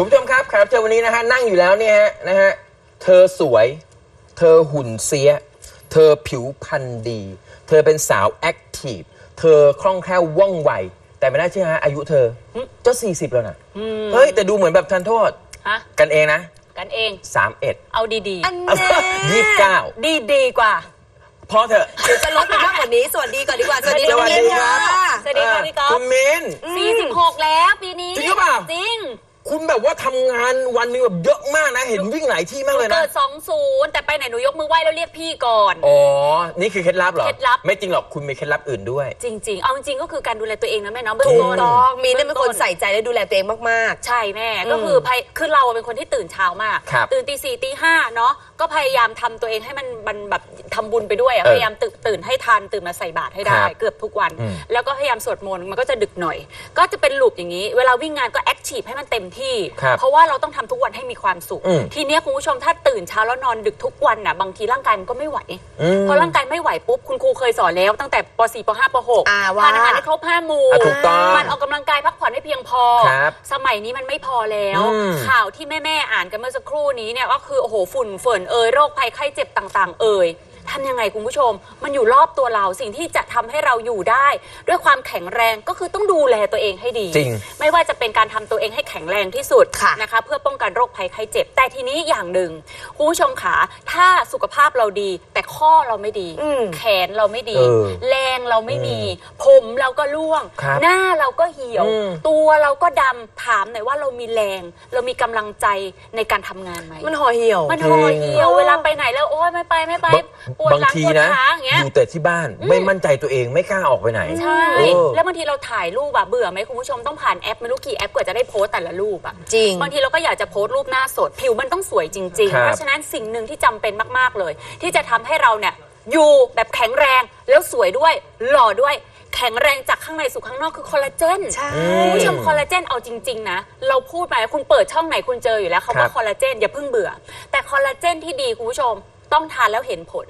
คุณผู้ชมครับครับเจอวันนี้นะฮะนั่งอยู่แล้วเนี่ยฮะนะฮะเธอสวย เธอหุ่นเสีย เธอผิวพรรณดี เธอเป็นสาวแอคทีฟเธอคล่องแคล่วว่องไว แต่ไม่น่าเชื่อฮะอายุเธอจะ40 แล้วนะเฮ้ย แต่ดูเหมือนแบบทันโทษ ฮะ กันเองนะกันเอง 31 เอาดีอันแน่ยี่สิบเก้าๆ ดีดีๆกว่า พอเถอะ เดี๋ยวจะลดไปมากกว่านี้ สวัสดีก่อนดีกว่า สวัสดีสน้องวัสมิ้นดีคค่ะรับสวัสดีครับพี่ก๊อฟ คุณมิน 46 แล้วปีนี้ จริงหรือเปล่า จริง คุณแบบว่าทำงานวันหนึงแบบเยอะมากนะ เห็นวิ่งหลายที่มากเลยนะ เกิด 20 แต่ไปไหนหนูยกมือไหว้แล้วเรียกพี่ก่อน อ๋อ นี่คือเคล็ดลับเหรอ เคล็ดลับ ไม่จริงหรอก คุณมีเคล็ดลับอื่นด้วย จริง ๆ เอาจริงๆก็คือการดูแลตัวเองนะแม่เนาะเบื้องถูกต้นต้องมิ้นท์เนี่ยเป็นคนใส่ใจและดูแลตัวเองมาก ใช่แม่ ก็คือพยคือเราเป็นคนที่ตื่นเช้ามาก ครับตื่นตีสี่ตีห้าเนาะ ก็พยายามทำตัวเองให้มันมันแบบทำบุญไปด้วยอะเออพยายามตื่นตื่นให้ทันตื่นมาใส่บาตรให้ได้ ครับเกือบทุกวัน อืม แล้วก็พยายามสวดมนต์มันก็จะดึกหน่อย ก็จะเป็นลูปอย่างนี้ เวลาวิ่งงานก็แอคทีฟให้มันเต็มที่ ครับเพราะว่าเราต้องทำทุกวันให้มีความสุข อืมทีเนี้ยคุณผู้ชมถ้าตื่นเช้าแล้วนอนดึกทุกวันน่ะบางทีร่างกายมันก็ไม่ไหวอืมพอร่างกายไม่ไหวปุ๊บคุณครูเคยสอนแล้วตั้งแต่ป .4 ป .5 ป .6 อ่าว่า ทานอาหารให้ครบห้าหมู่อะถูกต้องมันออกกำลังกายพักผ่อนให้เพียงพอ ครับสมัยนี้มันไม่พอแล้ว อืม ข่าวที่แม่ ๆ อ่านกันเมื่อสักครู่นี้เนี่ยก็คือโอ้โหฝุ่นเฟินเอ่ยโรคภัยไข้เจ็บต่าง ๆ เอ่ย ทำยังไงคุณผู้ชม มันอยู่รอบตัวเราสิ่งที่จะทำให้เราอยู่ได้ ด้วยความแข็งแรงก็คือต้องดูแลตัวเองให้ดี จริง ไม่ว่าจะเป็นการทำตัวเองให้แข็งแรงที่สุดค่ะนะคะ เพื่อป้องกันโรคภัยไข้เจ็บ แต่ทีนี้อย่างหนึ่งคุณผู้ชมขาถ้าสุขภาพเราดี แต่ข้อเราไม่ดี อืม แขนเราไม่ดี เออแรงเราไม่มี ผมเราก็ร่วง ครับหน้าเราก็เหี่ยว อืม ตัวเราก็ดำถามหน่อยว่าเรามีแรง เรามีกำลังใจในการทำงานไหมๆมันห่อเหี่ยว มันห่อเหี่ยวจริง เวลาไปไหนแล้วโอ๊ยไม่ไปไม่ไปบางปวดบางหลังทีปวดนะ ขาอย่างเงี้ยอยู่แต่ที่บ้าน ไม่มั่นใจตัวเองไม่กล้าออกไปไหน ใช่ เออ แล้วบางทีเราถ่ายรูปอะเบื่อไหมคุณผู้ชมต้องผ่านแอปไม่รู้กี่แอปกว่าจะได้โพสต์แต่ละรูปอะจริง บางทีเราก็อยากจะโพสต์รูปหน้าสด ผิวมันต้องสวยจริงครัๆบเพราะฉะนั้นสิ่งหนึ่งที่จำเป็นมากๆเลย ที่จะทำให้เราเนี่ยอยู่แบบแข็งแรงแล้วสวยด้วยหล่อด้วยแข็งแรงจากข้างในสู่ข้างนอกคือคอลลาเจนใช่ คุณผู้ชมคอลลาเจนเอาจริง ๆ นะ เราพูดมาคุณเปิดช่องไหนคุณเจออยู่แล้วครัคำว่าบคอลลาเจนอย่าเพิ่งเบื่อ แต่คอลลาเจนที่ดีคุณผู้ชมต้องทานแล้วเห็นผล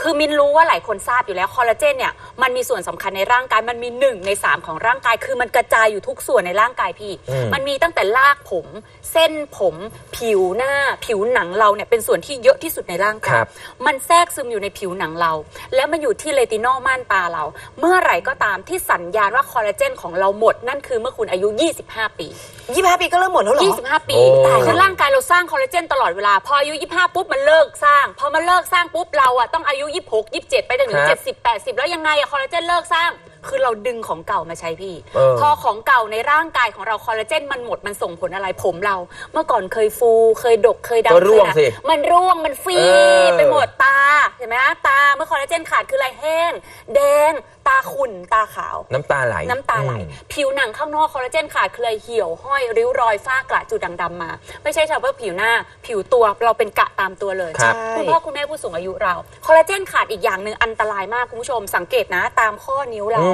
คือมินรู้ว่าหลายคนทราบอยู่แล้วคอลลาเจนเนี่ยมันมีส่วนสำคัญในร่างกายมันมีหนึ่งในสามของร่างกาย คือมันกระจายอยู่ทุกส่วนในร่างกายพี่อืมมันมีตั้งแต่รากผม เส้นผม ผิวหน้าผิวหนังเราเนี่ยเป็นส่วนที่เยอะที่สุดในร่างกาคยรับมันแทรกซึมอยู่ในผิวหนังเรา แล้วมันอยู่ที่เลตินอลม่านตาเรา เมื่อไหร่ก็ตามที่สัญญาณว่าคอลลาเจนของเราหมด นั่นคือเมื่อคุณอายุ 25 ปียี่ห้าปีก็เริ่มหมดแล้วเหรอ 25 ปีโอ้แต่คือร่างกายเราสร้างคอลลาเจนตลอดเวลา พออายุ 25 ปุ๊บมันเลิกสร้าง พอมันเลิกสร้างปุ๊บเราอะต้องอายุ 26 27 ไปจนถึงครับ70 80 แล้วยังไงอะคอลลาเจนเลิกสร้าง คือเราดึงของเก่ามาใช้พี่ เออ พอของเก่าในร่างกายของเราคอลลาเจนมันหมดมันส่งผลอะไรผมเรา เมื่อก่อนเคยฟูเคยดกเคยดำก็ร่วงเคยหนาสิมันร่วงมันฟีเออ ไปหมดตาเห็นไหมตาเมื่อคอลลาเจนขาดคืออะไรแห้งแดงตาขุ่นตาขาว น้ำตาไหลน้ำตาไหล อืม ผิวหนังข้างนอกคอลลาเจนขาดเคลยเหี่ยวห้อย ริ้วรอยฝ้ากระจุดด่างดำมา ไม่ใช่เฉพาะผิวหน้า ผิวตัวเราเป็นกระตามตัวเลยครับคุณพ่อคุณแม่ผู้สูงอายุเรา คอลลาเจนขาดอีกอย่างหนึ่งอันตรายมากคุณผู้ชมสังเกตนะ ตามข้อนิ้วเรา อืมอืม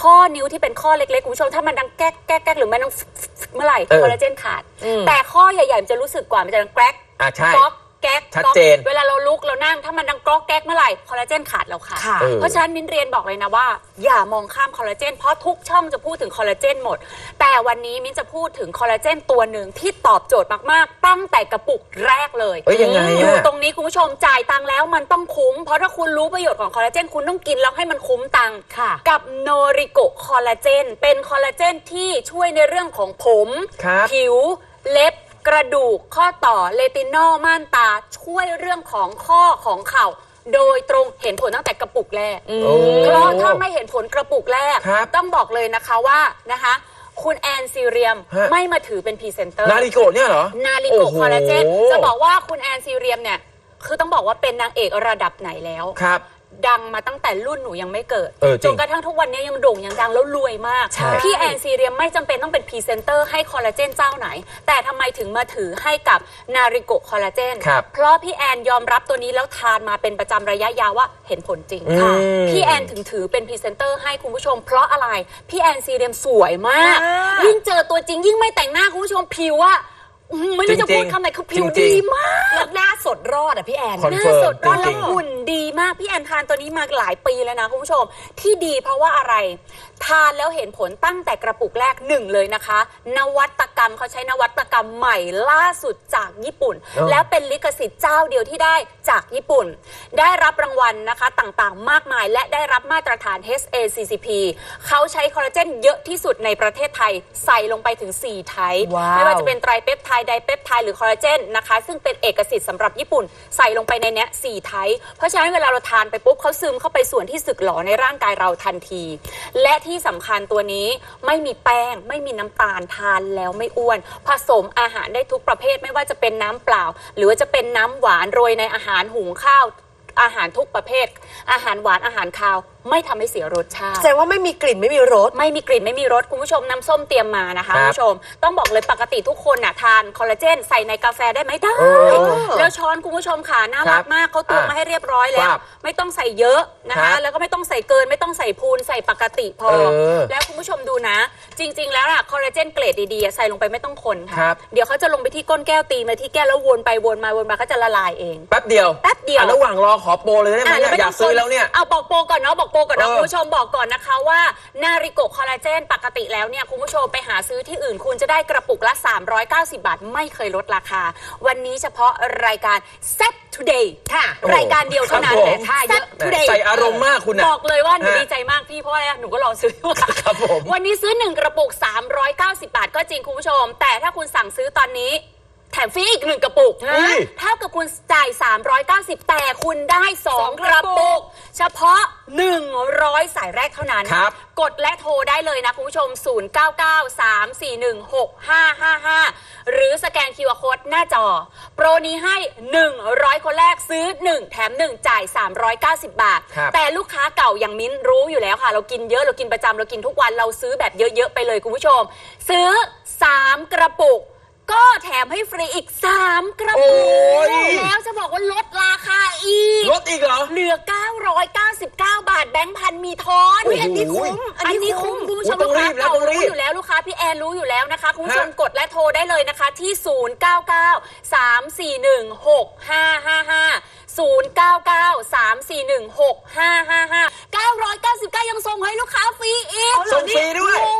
ข้อนิ้วที่เป็นข้อเล็กๆคุณผู้ชมถ้ามันดังแก๊กแก๊กแก๊กหรือมันดังเมื่อไหร่เออคอลลาเจนขาดอืมแต่ข้อใหญ่ๆมันจะรู้สึกกว่ามันจะดังแก๊กอะใช่ ก๊อก แก๊กชัดก๊อกเจน เวลาเราลุกเรานั่งถ้ามันดังก๊อกแก๊กเมื่อไหร่คอลลาเจนขาดเราขาดค่ะ เออ เพราะฉะนั้นมิ้นเรียนบอกเลยนะว่า อย่ามองข้ามคอลลาเจนเพราะทุกช่องจะพูดถึงคอลลาเจนหมด แต่วันนี้มิ้นจะพูดถึงคอลลาเจนตัวหนึ่งที่ตอบโจทย์มากๆ ตั้งแต่กระปุกแรกเลยเอ้ยยังไงอะอยู่ตรงนี้คุณผู้ชมจ่ายตังค์แล้วมันต้องคุ้ม เพราะถ้าคุณรู้ประโยชน์ของคอลลาเจนคุณต้องกินแล้วให้มันคุ้มตังค์ ค่ะ กับโนริโกคอลลาเจนเป็นคอลลาเจนที่ช่วยในเรื่องของผม ครับผิว เล็บ กระดูกข้อต่อเลตินอลม่านตาช่วยเรื่องของข้อของเข่า โดยตรงเห็นผลตั้งแต่กระปุกแรกโอ้ เพราะถ้าไม่เห็นผลกระปุกแรก ครับต้องบอกเลยนะคะว่านะคะ คุณแอนซีเรียมฮะ ไม่มาถือเป็นพรีเซนเตอร์ นาริโกะเนี่ยเหรอนาริโกโอ้โห คอลลาเจนจะบอกว่าคุณแอนซีเรียมเนี่ย คือต้องบอกว่าเป็นนางเอกระดับไหนแล้ว ครับ ดังมาตั้งแต่รุ่นหนูยังไม่เกิดเออจริงนกระทั่งทุกวันนี้ยังโด่งยังดังแล้วรวยมาก ใช่ พี่แอนซีเรียมไม่จำเป็นต้องเป็นพรีเซนเตอร์ให้คอลลาเจนเจ้าไหน แต่ทำไมถึงมาถือให้กับนาริโกคอลลาเจนครับเพราะพี่แอนยอมรับตัวนี้แล้วทานมาเป็นประจำระยะยาวว่าเห็นผลจริงค่ะอืม พี่แอนถึงถือเป็นพรีเซนเตอร์ให้คุณผู้ชม เพราะอะไรพี่แอนซีเรียมสวยมากอ่ายิ่ยิ่งเจอตัวจริงยิ่งไม่แต่งหน้าคุณผู้ชมผิวอะอืม ไม่รู้จะจริพูงดๆคำไหนคือผิวจริงๆดีมาก แล้วหน้าสดรอดอะพี่แอน คอนหน้าเฟิร์มสดร้อนจแล้ริวงๆหุ่นดีมากพี่แอนทานตัวนี้มาหลายปีแล้วนะคุณผู้ชม ที่ดีเพราะว่าอะไร ทานแล้วเห็นผลตั้งแต่กระปุกแรกหนึ่งเลยนะคะ นวัตกรรมเขาใช้นวัตกรรมใหม่ล่าสุดจากญี่ปุ่น เออ แล้วเป็นลิขสิทธิ์เจ้าเดียวที่ได้จากญี่ปุ่น ได้รับรางวัลนะคะต่างๆ มากมาย และได้รับมาตรฐาน HACCP เขาใช้คอลลาเจนเยอะที่สุดในประเทศไทยใส่ลงไปถึง 4 ไทป์ว้าว ไม่ว่าจะเป็นไตรเปปไทด์ไดเปปไทด์หรือคอลลาเจนนะคะซึ่งเป็นเอกสิทธิ์สำหรับญี่ปุ่น ใส่ลงไปในเนี้ยสี่ไทป์เพราะฉะนั้นเวลาเราทานไปปุ๊บเขาซึมเข้าไปส่วนที่สึกหรอในร่างกายเราทันที และที่สำคัญตัวนี้ไม่มีแป้ง ไม่มีน้ำตาลทานแล้วไม่อ้วน ผสมอาหารได้ทุกประเภทไม่ว่าจะเป็นน้ำเปล่า หรือว่าจะเป็นน้ำหวานโรยในอาหารหุงข้าว อาหารทุกประเภท อาหารหวานอาหารคาวไม่ทำให้เสียรสชาติ แสดงว่าไม่มีกลิ่นไม่มีรส ไม่มีกลิ่นไม่มีรสคุณผู้ชมน้ำส้มเตรียมมานะคะครับคุณผู้ชม ต้องบอกเลยปกติทุกคนน่ะทานคอลลาเจนใส่ในกาแฟได้ไหมได้ เออแล้วช้อนคุณผู้ชมค่ะน่าครัรับกมากเขาตวงอะมาให้เรียบร้อยแล้ควรับไม่ต้องใส่เยอะนะครัคะ บแล้วก็ไม่ต้องใส่เกิน ไม่ต้องใส่พูนใส่ปกติพอ เออแล้วคุณผู้ชมดูนะ จริง ๆ แล้วน่ะคอลลาเจนเกรดดีๆอะใส่ลงไปไม่ต้องคนครัค่ะ บ เดี๋ยวเขาจะลงไปที่ก้นแก้วตีมาที่แก้วแล้ววนไปวนมาวนมาเขาจะละลายเองแป๊บเดียวแป๊บเดียว อะระหว่างรอขอโปรเลยได้ไหมอะเนี่ยไม่อยากซื้อแล้วเนี่ย เอาบอกโปรก่อนเนาะบอกโปรก่อนเนาะเออคุณผู้ชมบอกก่อนนะคะว่านาริโกคอลลาเจนปกติแล้วเนี่ยคุณผู้ชมไปหาซื้อที่อื่น คุณจะได้กระปุกละ 390 บาท ไม่เคยลดราคา วันนี้เฉพาะรายการ Set Today ค่ะ โอ้โหรายการเดียวเท่านั้นครับผมแต่ถ้าเยอะแหม่ Today ใส่อารมณ์มากคุณน่ะ บอกเลยว่าหนูฮะดีใจมากพี่เพราะว่าหนูก็รอซื้อครับผมวันนี้ซื้อ 1 กระปุก 390 บาทก็จริงคุณผู้ชม แต่ถ้าคุณสั่งซื้อตอนนี้ แถมฟรีอีกหนึ่งกระปุกเฮ้ย เท่ากับคุณจ่าย 390 แต่คุณได้ 2 กระปุก เฉพาะ 100 สายแรกเท่านั้น ครับ กดและโทรได้เลยนะคุณผู้ชม 0993416555 หรือสแกน QR Code หน้าจอ โปรนี้ให้ 100 คนแรกซื้อ 1 แถม 1 จ่าย 390 บาท ครับ แต่ลูกค้าเก่าอย่างมิ้นรู้อยู่แล้วค่ะ เรากินเยอะเรากินประจำเรากินทุกวันเราซื้อแบบเยอะ ๆ ไปเลยคุณผู้ชม ซื้อ 3 กระปุก ก็แถมให้ฟรีอีก 3 กระปุกโอ้ย แล้วจะบอกว่าลดราคาอีก ลดอีกเหรอ เหลือ 999 บาทแบงค์พันมีทอนอุ๊ยอันนี้คุ้มอันนี้อันนี้คุ้คุ้มมคุณผู้ชมอุ๊ยต้ลูองกค้ารีบแล้วเก่าต้องรีรู้บอยู่แล้วลูกค้าพี่แอนรู้อยู่แล้วนะคะ คุณผู้ชมฮะ กดและโทรได้เลยนะคะที่ 0993416555 0993416555 999 ยังส่งให้ลูกค้าฟรีอีกเอาเหรอส่งฟรีด้วยง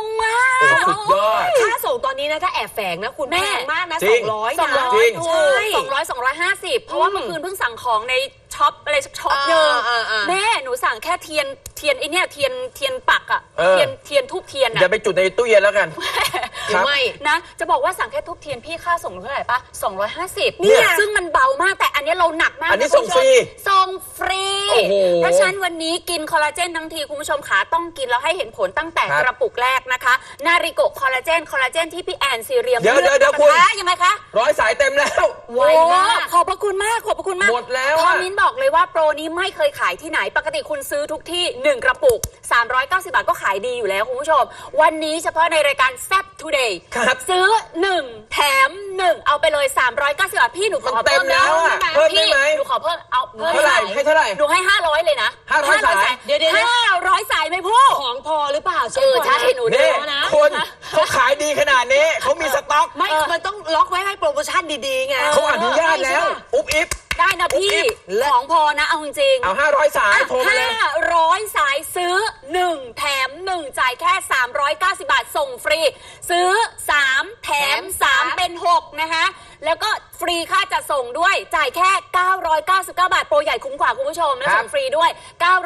นนี้นะถ้าแอบแฝงนะคุณแม่แพงมากนะจริสองง ร้อยสองนะร้อจริยง ถูใช่กสองร้อยสองร้อยห้าสิบเพราะว่าอืมเมื่อคืนเพิ่งสั่งของในช็อปอะไรสักช็อปหนึ่งอ่าอ่าอ่า แม่หนูสั่งแค่เทียนเทียนไอเนี่ยเทียนเทียนปักอะเออ เทียนเทียนทูบเทียนอย่าอะไปจุดในตู้เย็นแล้วกัน หรือไม่นะจะบอกว่าสั่งแค่ทูบเทียนพี่ค่าส่งเท่าไหร่ปะ250เนี่ยซึ่งมันเบามากแต่อันนี้เราหนักมากอันนี้ะคุณผู้ชมส่งฟรีส่งฟรีโอ้โหเพราะฉะนั้นวันนี้กินคอลลาเจนทั้งทีคุณผู้ชมขาต้องกินแล้วให้เห็นผลตั้งแต่ครับกระปุกแรกนะคะนาริโกคอลลาเจนคอลลาเจนที่พี่แอนซีเรียมเดี๋ยวลือกเดี๋ยวรับคุณประทานยังไงคะร้อยสายเต็มแล้ว ไวมาก โอ้ขอบพระคุณมาก ขอบพระคุณมากหมดแล้วทออะมินบอกเลยว่าโปรนี้ไม่เคยขายที่ไหน ปกติคุณซื้อทุกที่ 1 กระปุก 390 บาทก็ขายดีอยู่แล้วคุณผู้ชม วันนี้เฉพาะในรายการ s ซ p Today ครับซื้อ 1 แถม 1 เอาไปเลย 390 บาทพี่หนูขอมันเต็เพิ่มมแล้นะวอะเพิ่มได้พี่ไหมหนูขอเพิ่มเอาเพิ่มเท่าไหร่ให้เท่าไหร่หนูให้ 500 เลยนะ500สาย เดี๋ยวเดี๋ยว500สายไหมพูดของพอหรือเปล่าเช็เอคอก่อนใช่นะหนูนี่ดูนะคน เขาขายดีขนาดนี้เขามีสต็อก ไม่ มันต้องล็อกไว้ให้โปรโมชั่นดีๆไง เขาอนุญาตแล้ว อุ๊บอิ๊บได้ นะพี่อุ๊บของพอนะเอาจริงๆเอา 500 สายโทรมาเลยห้าร้อยสายซื้อ 1 แถม 1 จ่ายแค่ 390 บาทส่งฟรี ซื้อ 3 แถม 3 เป็น 6 นะคะ แล้วก็ฟรีค่าจัดส่งด้วยจ่ายแค่ 999 บาท โปรใหญ่คุ้มกว่าคุณผู้ชม และครับส่งฟรีด้วย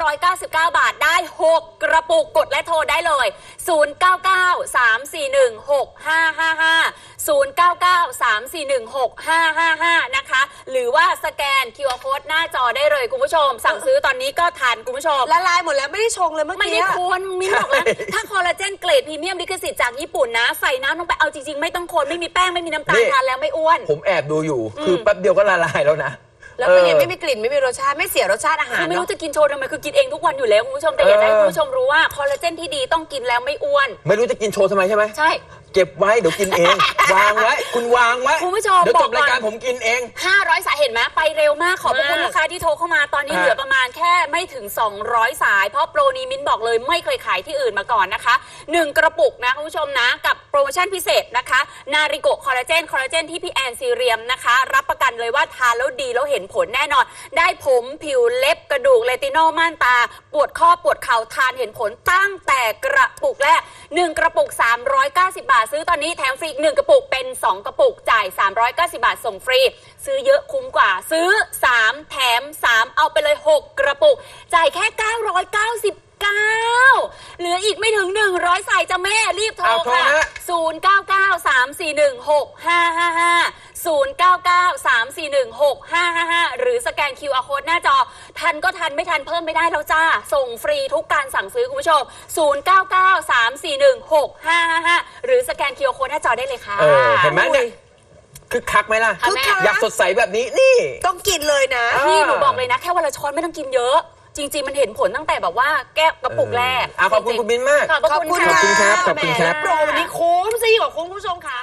999 บาทได้ 6 กระปุกกดและโทรได้เลย 0993416555นะคะ หรือว่าสแกน QR Code หน้าจอได้เลยคุณผู้ชม สั่งซื้อตอนนี้ก็ทันคุณผู้ชม ละลายหมดแล้วไม่ได้ชงเลยเมื่อไม่กี้ได้อะคนมิ้นบอกแล้วใช่ถ้าคอลลาเจนเกรดพรีเมียมลิขสิทธิ์จากญี่ปุ่นนะ ใส่น้ำลงไปเอาจริง ๆ ไม่ต้องคนไม่มีแป้งไม่มีน้ำตาลนี่ ทานแล้วไม่อ้วน ผมแอบดูอยู่ คือแป๊บเดียวก็ละลายแล้วนะแล้วเป็นไงเออไม่มีกลิ่นไม่มีรสชาติไม่เสียรสชาติอาหารคือไม่รู้เนาะจะกินโชว์ทำไมคือกินเองทุกวันอยู่แล้วคุณผู้ชมแต่อยากจะให้เออคุณผู้ชมรู้ว่าคอลลาเจนที่ดีต้องกินแล้วไม่อ้วน ไม่รู้จะกินโชว์ทำไมใช่ไหม ใช่ เก็บไว้เดี๋ยวกินเอง วางไว้ คุณวางไว้คุณผู้ชมเดี๋ยวจบบอกก่อนรายการผมกินเอง 500 สายเห็นไหมไปเร็วมากขอบพระคุณมาก ลูกค้าที่โทรเข้ามาตอนนี้ฮะเหลือประมาณแค่ไม่ถึง 200 สาย เพราะโปรนี้มิ้นบอกเลยไม่เคยขายที่อื่นมาก่อนนะคะ 1 กระปุกนะคุณผู้ชมนะ กับโปรโมชั่นพิเศษนะคะ นาริโกคอลลาเจนคอลลาเจนที่พี่แอนซีเรียมนะคะ รับประกันเลยว่าทานแล้วดีแล้วเห็นผลแน่นอน ได้ผมผิวเล็บกระดูกเลตินอลม่านตา ปวดข้อปวดเข่าทานเห็นผลตั้งแต่กระปุกแรก1 กระปุก 390 บาทซื้อตอนนี้แถมฟรีอีก1กระปุกเป็น 2 กระปุกจ่าย 390 บาทส่งฟรี ซื้อเยอะคุ้มกว่าซื้อ 3 แถม 3 เอาไปเลย 6 กระปุก จ่ายแค่ 990เหลืออีกไม่ถึง 100 สายจ้ะแม่รีบโทรเอาโทรค่ะฮะ0 9 9 3 4 1 6 5 5 5 0 9 9 3 4 1 6 5 5 5 หรือสแกน QR Code หน้าจอ ทันก็ทันไม่ทันเพิ่มไม่ได้แล้วจ้า ส่งฟรีทุกการสั่งซื้อคุณผู้ชม 0 9 9 3 4 1 6 5 5 5 หรือสแกน QR Code หน้าจอได้เลยค่ะเออเห็นไหมเนี่ยคึกคักไหมล่ะค่ะแม่อยากสดใสแบบนี้นี่ ต้องกินเลยนะอะพี่หนูบอกเลยนะ แค่วันละช้อนไม่ต้องกินเยอะ จริง ๆ มันเห็นผลตั้งแต่แบบว่าแก้วกระปุกแรกอะขอบคุณจริงๆคุณมิ้นมาก ขอบพระคุณขอบคุณค่ะครับขอบคุณครับ โปรวันนี้คุ้มซะยิ่งกว่าคุ้มคุณผู้ชมค่ะ